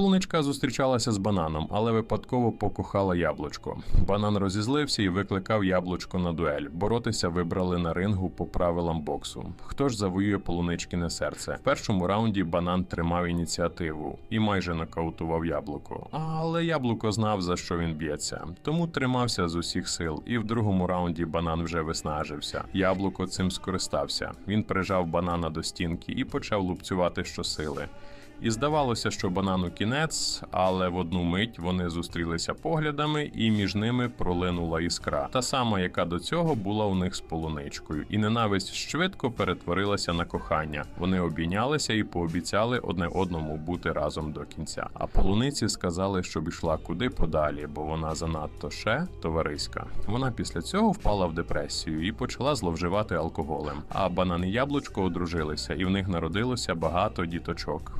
Полуничка зустрічалася з бананом, але випадково покохала яблучко. Банан розізлився і викликав яблучко на дуель. Боротися вибрали на рингу по правилам боксу. Хто ж завоює полуничкине серце? В першому раунді банан тримав ініціативу і майже нокаутував яблуко. Але яблуко знав за що він б'ється, тому тримався з усіх сил. І в другому раунді банан вже виснажився. Яблуко цим скористався. Він прижав банана до стінки і почав лупцювати щосили. І здавалося, що банану кінець, але в одну мить вони зустрілися поглядами, і між ними пролинула іскра, та сама, яка до цього була у них з полуничкою, і ненависть швидко перетворилася на кохання. Вони обійнялися і пообіцяли одне одному бути разом до кінця. А полуниці сказали, щоб йшла куди подалі, бо вона занадто ще товариська. Вона після цього впала в депресію і почала зловживати алкоголем. А банан і яблучко одружилися, і в них народилося багато діточок.